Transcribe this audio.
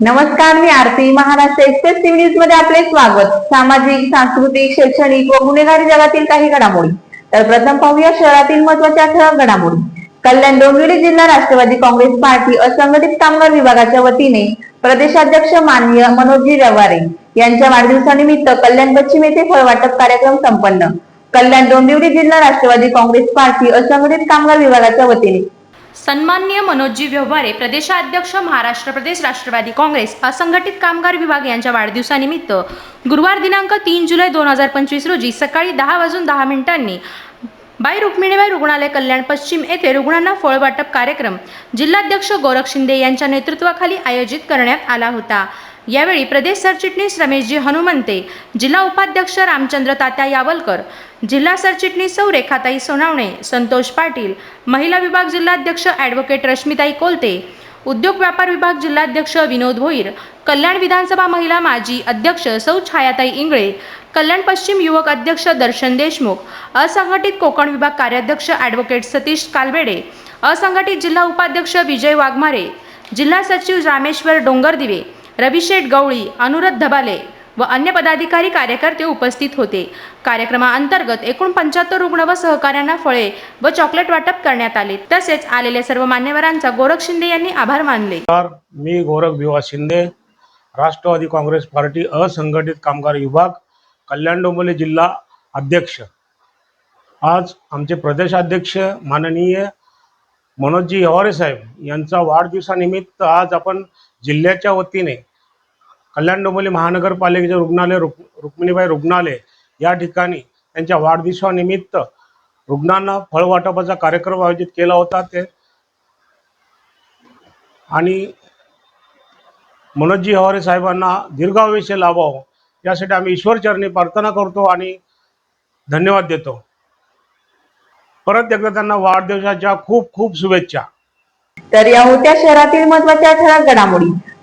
नमस्कार मी Aarti. Maharashtra express TV न्यूजमध्ये आपले स्वागत. सामाजिक सांस्कृतिक शैक्षणिक व गुन्हेगारी जगातील काही घडामोडी. तर प्रथम पाहूया शहरातील महत्त्वाच्या ठळक घडामोडी. कल्याण डोंबिवली जिल्हा राष्ट्रवादी काँग्रेस पार्टी असंघटित कामगार विभागाच्या वतीने प्रदेशाध्यक्ष माननीय मनोजी रवारे यांच्या वाढदिवसानिमित्त कल्याण पश्चिम येथे फळवाटप कार्यक्रम संपन्न. कल्याण डोंबिवली जिल्हा राष्ट्रवादी काँग्रेस पार्टी असंघटित कामगार विभागाच्या वतीने सन्माननीय मनोजी व्यवहारे प्रदेशाध्यक्ष महाराष्ट्र प्रदेश राष्ट्रवादी काँग्रेस असंघटित कामगार विभाग यांच्या वाढदिवसानिमित्त गुरुवार दिनांक तीन जुलै दोन हजार पंचवीस रोजी सकाळी दहा वाजून दहा मिनिटांनी बाई रुक्मिणीबाई रुग्णालय कल्याण पश्चिम येथे रुग्णांना फळ वाटप कार्यक्रम जिल्हाध्यक्ष गोरख शिंदे यांच्या नेतृत्वाखाली आयोजित करण्यात आला होता. यावेळी प्रदेश सरचिटणीस रमेशजी हनुमंते जिल्हा उपाध्यक्ष रामचंद्र तात्या यावलकर जिल्हा सरचिटणीस सौ रेखाताई सोनावणे संतोष पाटील महिला विभाग जिल्हाध्यक्ष ॲडव्होकेट रश्मिताई कोलते उद्योग व्यापार विभाग जिल्हाध्यक्ष विनोद भोईर कल्याण विधानसभा महिला माजी अध्यक्ष सौ छायाताई इंगळे कल्याण पश्चिम युवक अध्यक्ष दर्शन देशमुख असंघटित कोकण विभाग कार्याध्यक्ष ॲडव्होकेट सतीश कालबेडे असंघटित जिल्हा उपाध्यक्ष विजय वाघमारे जिल्हा सचिव रामेश्वर डोंगरदिवे रविशेठ गवळी अनुरध धबाले व अन्य पदाधिकारी कार्यकर्ते उपस्थित होते. कार्यक्रमाअंतर्गत एकूण पंच्याहत्तर रुग्ण व सहकाऱ्यांना फळे व चॉकलेट वाटप करण्यात आले. तसेच आलेल्या सर्व मान्यवरांचा गोरख शिंदे यांनी आभार मानले. मी गोरख भिवा शिंदे राष्ट्रवादी काँग्रेस पार्टी असंघटित कामगार विभाग कल्याण डोंबिवली जिल्हा अध्यक्ष. आज आमचे प्रदेशाध्यक्ष माननीय मनोजजी हवारे साहेब यांचा वाढदिवसानिमित्त आज आपण जिल्ह्याच्या वतीने कल्याण डोंबिवली महानगरपालिकेचे रुग्णालय रुक रुक्मिणीबाई रुग्णालय या ठिकाणी त्यांच्या वाढदिवसानिमित्त रुग्णांना फळवाटपाचा कार्यक्रम आयोजित केला होता. ते आणि मनोजी हवारे साहेबांना दीर्घायुष्य लाभावं यासाठी आम्ही ईश्वरचरणी प्रार्थना करतो आणि धन्यवाद देतो. परत एकदा त्यांना वाढदिवसाच्या खूप खूप शुभेच्छा. तर या होत्या शहरातील महत्त्वाच्या ठळक घडामोडी